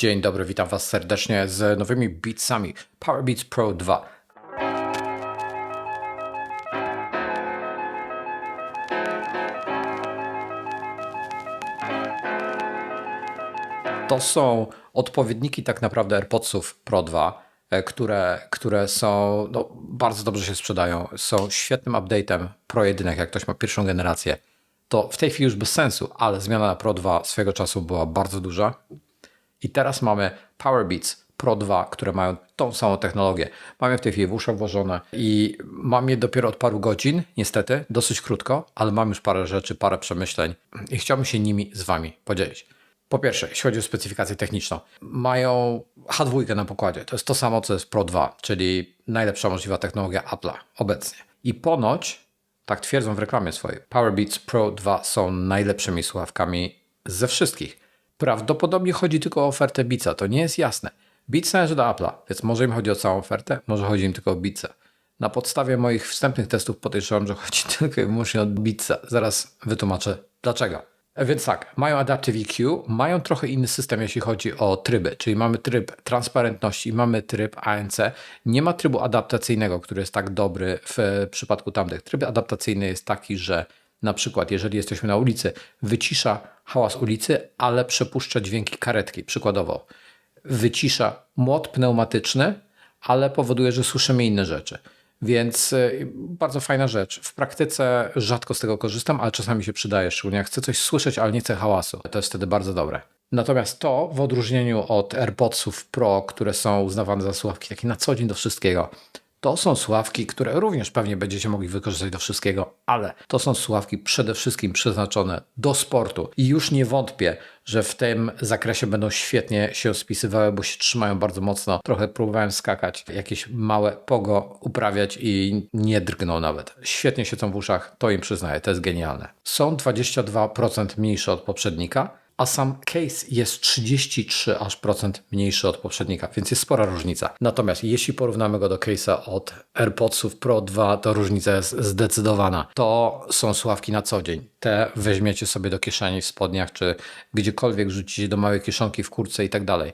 Dzień dobry, witam Was serdecznie z nowymi Beatsami Power Beats Pro 2. To są odpowiedniki tak naprawdę AirPodsów Pro 2, e, które, które są, no, bardzo dobrze się sprzedają. Są świetnym update'em Pro 1, jak ktoś ma pierwszą generację. To w tej chwili już bez sensu, ale zmiana na Pro 2 swego czasu była bardzo duża. I teraz mamy Power Beats Pro 2, które mają tą samą technologię. Mam je w tej chwili w uszach włożone i mam je dopiero od paru godzin, niestety, dosyć krótko, ale mam już parę rzeczy, parę przemyśleń i chciałbym się nimi z Wami podzielić. Po pierwsze, jeśli chodzi o specyfikację techniczną, mają H2 na pokładzie. To jest to samo, co jest Pro 2, czyli najlepsza możliwa technologia Apple'a obecnie. I ponoć, tak twierdzą w reklamie swojej, Power Beats Pro 2 są najlepszymi słuchawkami ze wszystkich. Prawdopodobnie chodzi tylko o ofertę Beatsa, to nie jest jasne. Beats należy do Apple'a, więc może im chodzi o całą ofertę, może chodzi im tylko o Beatsa. Na podstawie moich wstępnych testów podejrzewam, że chodzi tylko i wyłącznie o Beatsa. Zaraz wytłumaczę dlaczego. Więc tak, mają Adaptive EQ, mają trochę inny system, jeśli chodzi o tryby, czyli mamy tryb transparentności, mamy tryb ANC. Nie ma trybu adaptacyjnego, który jest tak dobry w przypadku tamtych. Tryb adaptacyjny jest taki, że na przykład, jeżeli jesteśmy na ulicy, wycisza hałas ulicy, ale przepuszcza dźwięki karetki. Przykładowo, wycisza młot pneumatyczny, ale powoduje, że słyszymy inne rzeczy. Więc y, bardzo fajna rzecz. W praktyce rzadko z tego korzystam, ale czasami się przydaje, szczególnie jak chcę coś słyszeć, ale nie chcę hałasu. To jest wtedy bardzo dobre. Natomiast to, w odróżnieniu od AirPodsów Pro, które są uznawane za słuchawki takie na co dzień do wszystkiego, to są słuchawki, które również pewnie będziecie mogli wykorzystać do wszystkiego, ale to są słuchawki przede wszystkim przeznaczone do sportu. I już nie wątpię, że w tym zakresie będą świetnie się spisywały, bo się trzymają bardzo mocno. Trochę próbowałem skakać, jakieś małe pogo uprawiać i nie drgną nawet. Świetnie siedzą w uszach, to im przyznaję, to jest genialne. Są 22% mniejsze od poprzednika, a sam case jest 33 aż procent mniejszy od poprzednika, więc jest spora różnica. Natomiast jeśli porównamy go do case'a od AirPodsów Pro 2, to różnica jest zdecydowana. To są słuchawki na co dzień. Te weźmiecie sobie do kieszeni w spodniach, czy gdziekolwiek rzucicie do małej kieszonki w kurce i tak dalej.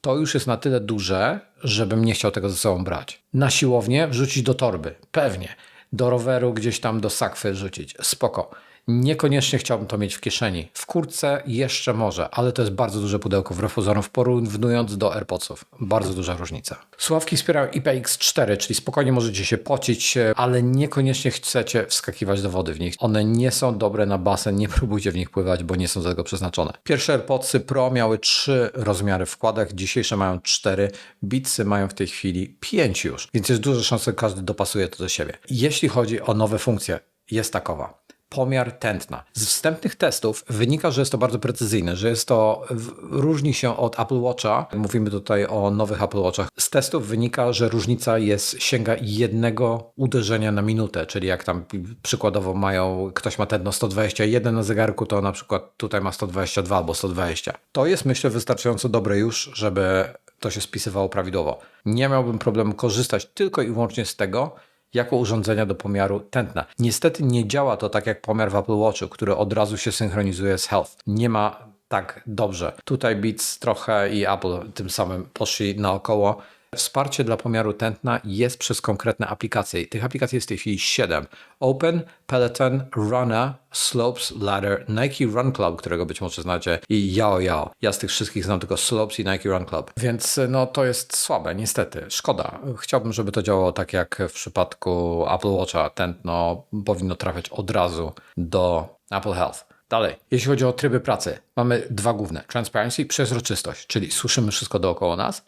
To już jest na tyle duże, żebym nie chciał tego ze sobą brać. Na siłownię wrzucić do torby, pewnie. Do roweru gdzieś tam do sakwy rzucić, spoko Niekoniecznie chciałbym to mieć w kieszeni. W kurtce jeszcze może, ale to jest bardzo duże pudełko wbrew pozorom porównując do AirPodsów. Bardzo duża różnica. Słuchawki wspierają IPX4, czyli spokojnie możecie się pocić, ale niekoniecznie chcecie wskakiwać do wody w nich. One nie są dobre na basen, nie próbujcie w nich pływać, bo nie są do tego przeznaczone. Pierwsze AirPodsy Pro miały trzy rozmiary wkładek, dzisiejsze mają cztery, Beatsy mają w tej chwili pięć już, więc jest duża szansa, że każdy dopasuje to do siebie. Jeśli chodzi o nowe funkcje, jest takowa pomiar tętna. Z wstępnych testów wynika, że jest to bardzo precyzyjne, że jest to różni się od Apple Watcha. Mówimy tutaj o nowych Apple Watchach. Z testów wynika, że różnica jest sięga jednego uderzenia na minutę, czyli jak tam przykładowo mają, ktoś ma tętno 121 na zegarku, to na przykład tutaj ma 122 albo 120. To jest myślę wystarczająco dobre już, żeby to się spisywało prawidłowo. Nie miałbym problemu korzystać tylko i wyłącznie z tego, jako urządzenia do pomiaru tętna. Niestety nie działa to tak jak pomiar w Apple Watchu, który od razu się synchronizuje z Health. Nie ma tak dobrze. Tutaj Beats trochę i Apple tym samym poszli naokoło. Wsparcie dla pomiaru tętna jest przez konkretne aplikacje. Tych aplikacji jest w tej chwili 7. Open, Peloton, Runner, Slopes, Ladder, Nike Run Club, którego być może znacie, i Yao Yao. Ja z tych wszystkich znam tylko Slopes i Nike Run Club. Więc no to jest słabe, niestety. Szkoda. Chciałbym, żeby to działało tak jak w przypadku Apple Watcha. Tętno powinno trafiać od razu do Apple Health. Dalej, jeśli chodzi o tryby pracy, mamy dwa główne: transparency i przezroczystość, czyli słyszymy wszystko dookoła nas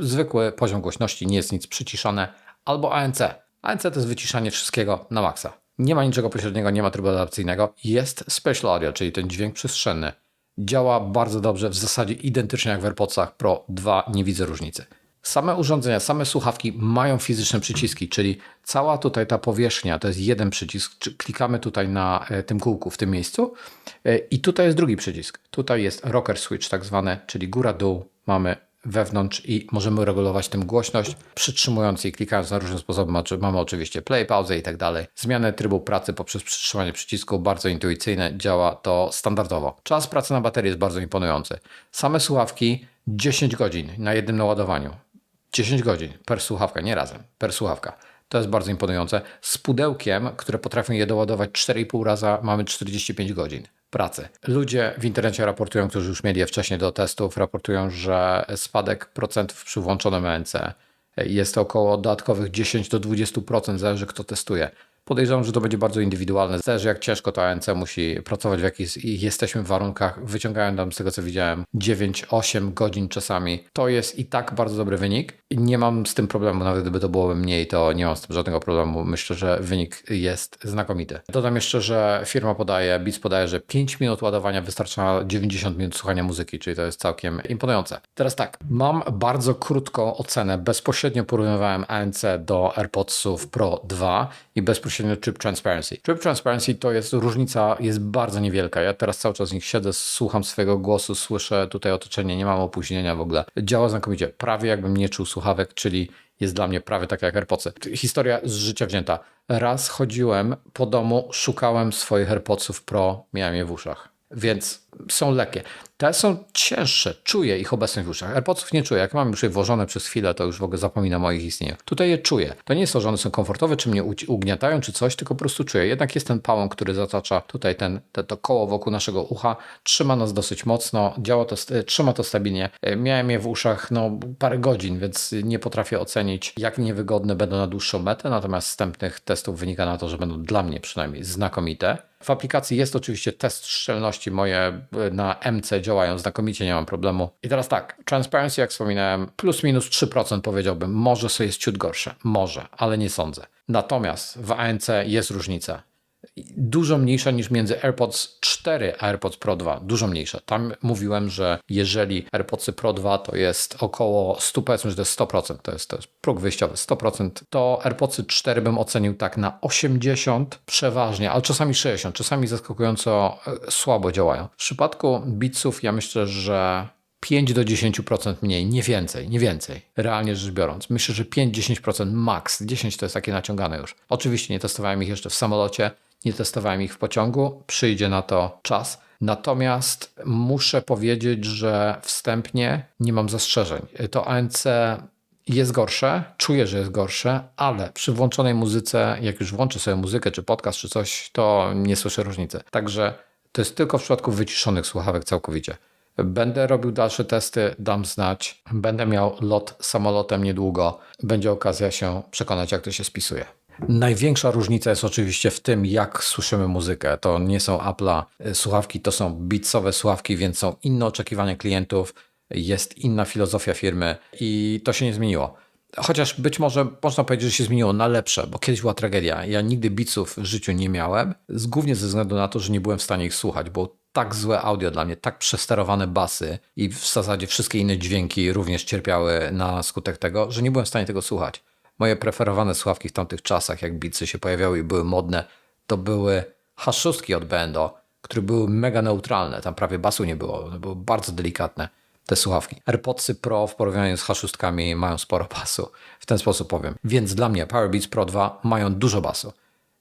zwykły poziom głośności, nie jest nic przyciszone, albo ANC. ANC to jest wyciszanie wszystkiego na maksa. Nie ma niczego pośredniego, nie ma trybu adaptacyjnego. Jest Special Audio, czyli ten dźwięk przestrzenny. Działa bardzo dobrze, w zasadzie identycznie jak w AirPodsach Pro 2, nie widzę różnicy. Same urządzenia, same słuchawki mają fizyczne przyciski, czyli cała tutaj ta powierzchnia to jest jeden przycisk. Klikamy tutaj na e, tym kółku w tym miejscu e, i tutaj jest drugi przycisk. Tutaj jest rocker switch tak zwane, czyli góra-dół mamy wewnątrz i możemy regulować tym głośność, przytrzymując i klikając na różne sposoby. Mamy oczywiście play, pauzę i tak dalej. Zmianę trybu pracy poprzez przytrzymanie przycisku, bardzo intuicyjne, działa to standardowo. Czas pracy na baterii jest bardzo imponujący. Same słuchawki 10 godzin na jednym naładowaniu. 10 godzin per słuchawka, nie razem, per słuchawka. To jest bardzo imponujące. Z pudełkiem, które potrafią je doładować 4,5 raza, mamy 45 godzin pracy. Ludzie w internecie raportują, którzy już mieli je wcześniej do testów, raportują, że spadek procentów przy włączonym ANC jest około dodatkowych 10 do 20%, zależy kto testuje. Podejrzewam, że to będzie bardzo indywidualne. Zależy jak ciężko to ANC musi pracować, w jakich jesteśmy w warunkach. Wyciągają tam z tego co widziałem 9-8 godzin czasami. To jest i tak bardzo dobry wynik. Nie mam z tym problemu, nawet gdyby to byłoby mniej, to nie mam z tym żadnego problemu. Myślę, że wynik jest znakomity. Dodam jeszcze, że firma podaje, Beats podaje, że 5 minut ładowania wystarcza na 90 minut słuchania muzyki, czyli to jest całkiem imponujące. Teraz tak, mam bardzo krótką ocenę. Bezpośrednio porównywałem ANC do AirPodsów Pro 2 i bezpośrednio Trip Transparency. Trip Transparency to jest różnica, jest bardzo niewielka. Ja teraz cały czas z nich siedzę, słucham swojego głosu, słyszę tutaj otoczenie, nie mam opóźnienia w ogóle. Działa znakomicie, prawie jakbym nie czuł słuchawek, czyli jest dla mnie prawie tak jak AirPodsy. Historia z życia wzięta. Raz chodziłem po domu, szukałem swoich AirPodsów Pro, miałem je w uszach. Więc są lekkie. Te są cięższe, czuję ich obecność w uszach. AirPodsów nie czuję. Jak mam już je włożone przez chwilę, to już w ogóle zapominam o ich istnieniu. Tutaj je czuję. To nie jest to, że one są komfortowe, czy mnie ugniatają, czy coś, tylko po prostu czuję. Jednak jest ten pałąk, który zatacza tutaj ten, te, to koło wokół naszego ucha. Trzyma nas dosyć mocno, działa to, st- trzyma to stabilnie. E, Miałem je w uszach no, parę godzin, więc nie potrafię ocenić, jak niewygodne będą na dłuższą metę. Natomiast z wstępnych testów wynika na to, że będą dla mnie przynajmniej znakomite. W aplikacji jest oczywiście test szczelności. Moje y, na MC działają znakomicie, nie mam problemu. I teraz tak, transparency, jak wspominałem, plus minus 3% powiedziałbym. Może sobie jest ciut gorsze, może, ale nie sądzę. Natomiast w ANC jest różnica. Dużo mniejsza niż między AirPods 4 a AirPods Pro 2. Dużo mniejsza. Tam mówiłem, że jeżeli AirPods Pro 2 to jest około 100, powiedzmy, że to jest 100%, to jest, to jest próg wyjściowy 100%, to AirPods 4 bym ocenił tak na 80 przeważnie, ale czasami 60, czasami zaskakująco e, słabo działają. W przypadku Beatsów ja myślę, że 5 do 10% mniej, nie więcej, nie więcej, realnie rzecz biorąc. Myślę, że 5-10% max, 10 to jest takie naciągane już. Oczywiście nie testowałem ich jeszcze w samolocie, nie testowałem ich w pociągu, przyjdzie na to czas. Natomiast muszę powiedzieć, że wstępnie nie mam zastrzeżeń. To ANC jest gorsze, czuję, że jest gorsze, ale przy włączonej muzyce, jak już włączę sobie muzykę, czy podcast, czy coś, to nie słyszę różnicy. Także to jest tylko w przypadku wyciszonych słuchawek całkowicie. Będę robił dalsze testy, dam znać. Będę miał lot samolotem niedługo. Będzie okazja się przekonać, jak to się spisuje. Największa różnica jest oczywiście w tym, jak słyszymy muzykę. To nie są Apple'a y, słuchawki, to są beatsowe słuchawki, więc są inne oczekiwania klientów, jest inna filozofia firmy i to się nie zmieniło. Chociaż być może można powiedzieć, że się zmieniło na lepsze, bo kiedyś była tragedia. Ja nigdy beatsów w życiu nie miałem, głównie ze względu na to, że nie byłem w stanie ich słuchać, bo tak złe audio dla mnie, tak przesterowane basy i w zasadzie wszystkie inne dźwięki również cierpiały na skutek tego, że nie byłem w stanie tego słuchać. Moje preferowane słuchawki w tamtych czasach, jak Beatsy się pojawiały i były modne, to były H6 od Bendo, które były mega neutralne. Tam prawie basu nie było, one były bardzo delikatne te słuchawki. AirPodsy Pro w porównaniu z H6 mają sporo basu. W ten sposób powiem. Więc dla mnie Powerbeats Pro 2 mają dużo basu.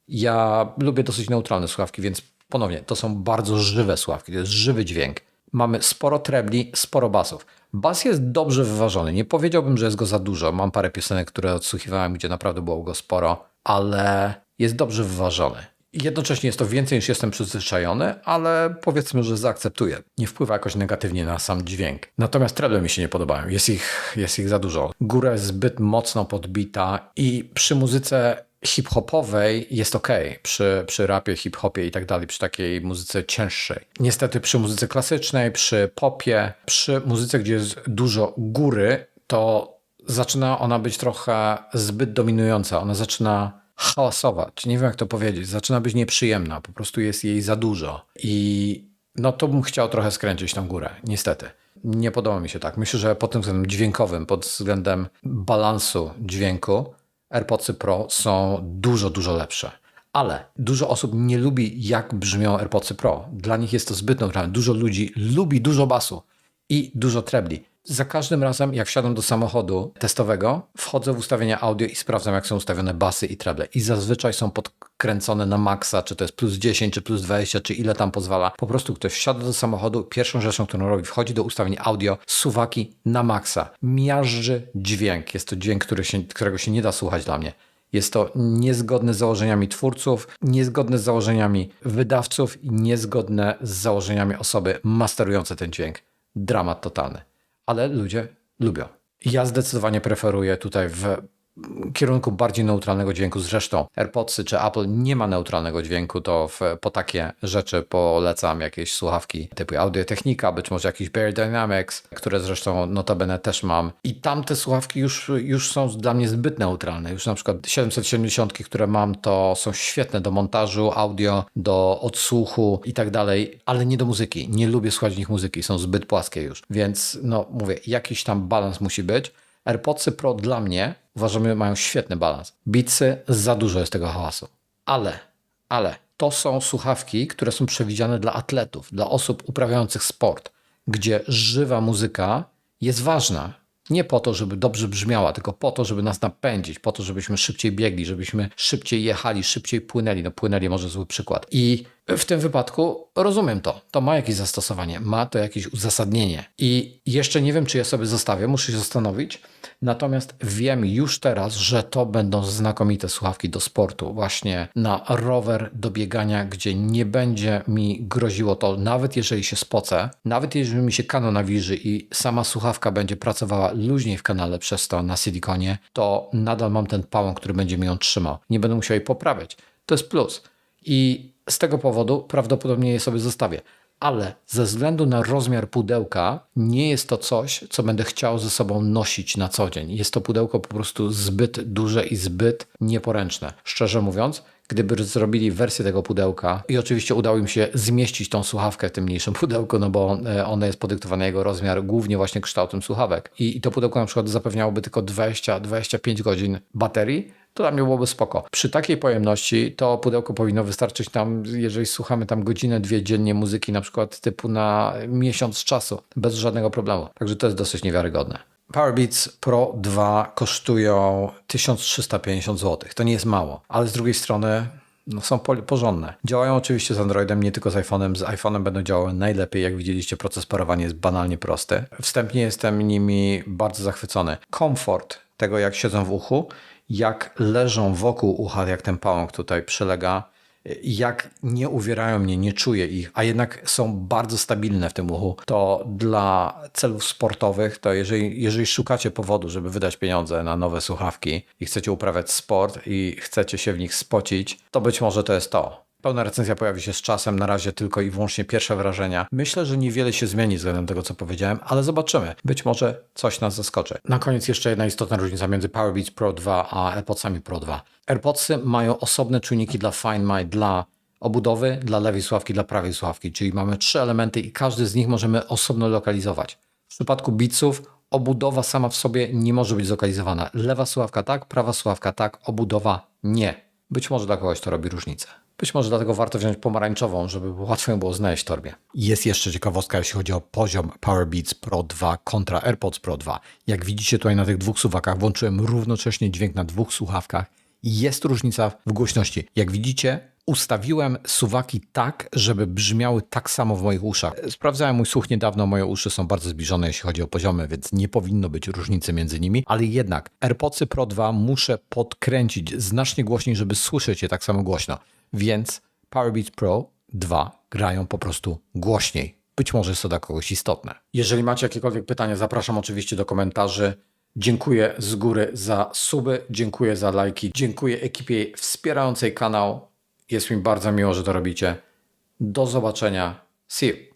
Ja lubię dosyć neutralne słuchawki, więc ponownie, to są bardzo żywe słuchawki, to jest żywy dźwięk. Mamy sporo trebli, sporo basów. Bas jest dobrze wyważony. Nie powiedziałbym, że jest go za dużo. Mam parę piosenek, które odsłuchiwałem, gdzie naprawdę było go sporo, ale jest dobrze wyważony. Jednocześnie jest to więcej niż jestem przyzwyczajony, ale powiedzmy, że zaakceptuję. Nie wpływa jakoś negatywnie na sam dźwięk. Natomiast treble mi się nie podobają. Jest ich, jest ich za dużo. Góra jest zbyt mocno podbita i przy muzyce hip-hopowej jest ok, przy, przy rapie, hip-hopie i tak dalej, przy takiej muzyce cięższej. Niestety przy muzyce klasycznej, przy popie, przy muzyce, gdzie jest dużo góry, to zaczyna ona być trochę zbyt dominująca. Ona zaczyna hałasować. Nie wiem, jak to powiedzieć. Zaczyna być nieprzyjemna. Po prostu jest jej za dużo. I no to bym chciał trochę skręcić tam górę. Niestety. Nie podoba mi się tak. Myślę, że pod tym względem dźwiękowym, pod względem balansu dźwięku, AirPodsy Pro są dużo, dużo lepsze. Ale dużo osób nie lubi, jak brzmią AirPodsy Pro. Dla nich jest to zbyt neutralne. Dużo ludzi lubi dużo basu i dużo trebli. Za każdym razem, jak wsiadam do samochodu testowego, wchodzę w ustawienia audio i sprawdzam, jak są ustawione basy i treble. I zazwyczaj są podkręcone na maksa, czy to jest plus 10, czy plus 20, czy ile tam pozwala. Po prostu ktoś wsiada do samochodu, pierwszą rzeczą, którą robi, wchodzi do ustawień audio, suwaki na maksa. Miażdży dźwięk. Jest to dźwięk, się, którego się nie da słuchać dla mnie. Jest to niezgodne z założeniami twórców, niezgodne z założeniami wydawców i niezgodne z założeniami osoby masterującej ten dźwięk. Dramat totalny. Ale ludzie lubią. Ja zdecydowanie preferuję tutaj w kierunku bardziej neutralnego dźwięku. Zresztą AirPodsy czy Apple nie ma neutralnego dźwięku, to w, po takie rzeczy polecam jakieś słuchawki typu Audio-Technika, być może jakiś Bear Dynamics, które zresztą notabene też mam. I tamte słuchawki już, już są dla mnie zbyt neutralne. Już na przykład 770, które mam, to są świetne do montażu, audio, do odsłuchu i tak dalej, ale nie do muzyki. Nie lubię słuchać w nich muzyki, są zbyt płaskie już. Więc no mówię, jakiś tam balans musi być. AirPodsy Pro dla mnie uważam, mają świetny balans. Beatsy za dużo jest tego hałasu. Ale, ale to są słuchawki, które są przewidziane dla atletów, dla osób uprawiających sport, gdzie żywa muzyka jest ważna. Nie po to, żeby dobrze brzmiała, tylko po to, żeby nas napędzić, po to, żebyśmy szybciej biegli, żebyśmy szybciej jechali, szybciej płynęli. No płynęli może zły przykład. I w tym wypadku rozumiem to. To ma jakieś zastosowanie, ma to jakieś uzasadnienie. I jeszcze nie wiem, czy je sobie zostawię, muszę się zastanowić. Natomiast wiem już teraz, że to będą znakomite słuchawki do sportu, właśnie na rower, do biegania, gdzie nie będzie mi groziło to, nawet jeżeli się spocę, nawet jeżeli mi się kanał i sama słuchawka będzie pracowała luźniej w kanale przez to na silikonie, to nadal mam ten pałąk, który będzie mi ją trzymał. Nie będę musiał jej poprawiać. To jest plus. I z tego powodu prawdopodobnie je sobie zostawię. Ale ze względu na rozmiar pudełka, nie jest to coś, co będę chciał ze sobą nosić na co dzień. Jest to pudełko po prostu zbyt duże i zbyt nieporęczne. Szczerze mówiąc, gdyby zrobili wersję tego pudełka i oczywiście udało im się zmieścić tą słuchawkę w tym mniejszym pudełku, no bo e, one jest podyktowane jego rozmiar głównie właśnie kształtem słuchawek. I, i to pudełko na przykład zapewniałoby tylko 20-25 godzin baterii, to dla mnie byłoby spoko. Przy takiej pojemności to pudełko powinno wystarczyć nam, jeżeli słuchamy tam godzinę, dwie dziennie muzyki, na przykład typu na miesiąc czasu, bez żadnego problemu. Także to jest dosyć niewiarygodne. Powerbeats Pro 2 kosztują 1350 zł. To nie jest mało, ale z drugiej strony no, są porządne. Działają oczywiście z Androidem, nie tylko z iPhone'em. Z iPhone'em będą działały najlepiej. Jak widzieliście, proces parowania jest banalnie prosty. Wstępnie jestem nimi bardzo zachwycony. Komfort tego, jak siedzą w uchu, jak leżą wokół ucha, jak ten pałąk tutaj przylega, jak nie uwierają mnie, nie czuję ich, a jednak są bardzo stabilne w tym uchu, to dla celów sportowych, to jeżeli, jeżeli szukacie powodu, żeby wydać pieniądze na nowe słuchawki i chcecie uprawiać sport i chcecie się w nich spocić, to być może to jest to. Pełna recenzja pojawi się z czasem, na razie tylko i wyłącznie pierwsze wrażenia. Myślę, że niewiele się zmieni względem tego, co powiedziałem, ale zobaczymy. Być może coś nas zaskoczy. Na koniec jeszcze jedna istotna różnica między Powerbeats Pro 2 a AirPodsami Pro 2. AirPodsy mają osobne czujniki dla Find My, dla obudowy, dla lewej słuchawki, dla prawej słuchawki, czyli mamy trzy elementy i każdy z nich możemy osobno lokalizować. W przypadku Beatsów obudowa sama w sobie nie może być zlokalizowana. Lewa słuchawka tak, prawa słuchawka tak, obudowa nie. Być może dla kogoś to robi różnicę. Być może dlatego warto wziąć pomarańczową, żeby łatwo ją było znaleźć w torbie. Jest jeszcze ciekawostka, jeśli chodzi o poziom Powerbeats Pro 2 kontra AirPods Pro 2. Jak widzicie tutaj na tych dwóch suwakach, włączyłem równocześnie dźwięk na dwóch słuchawkach jest różnica w głośności. Jak widzicie, ustawiłem suwaki tak, żeby brzmiały tak samo w moich uszach. Sprawdzałem mój słuch niedawno, moje uszy są bardzo zbliżone, jeśli chodzi o poziomy, więc nie powinno być różnicy między nimi, ale jednak AirPodsy Pro 2 muszę podkręcić znacznie głośniej, żeby słyszeć je tak samo głośno więc Powerbeats Pro 2 grają po prostu głośniej. Być może jest to dla kogoś istotne. Jeżeli macie jakiekolwiek pytania, zapraszam oczywiście do komentarzy. Dziękuję z góry za suby, dziękuję za lajki, dziękuję ekipie wspierającej kanał. Jest mi bardzo miło, że to robicie. Do zobaczenia. See you.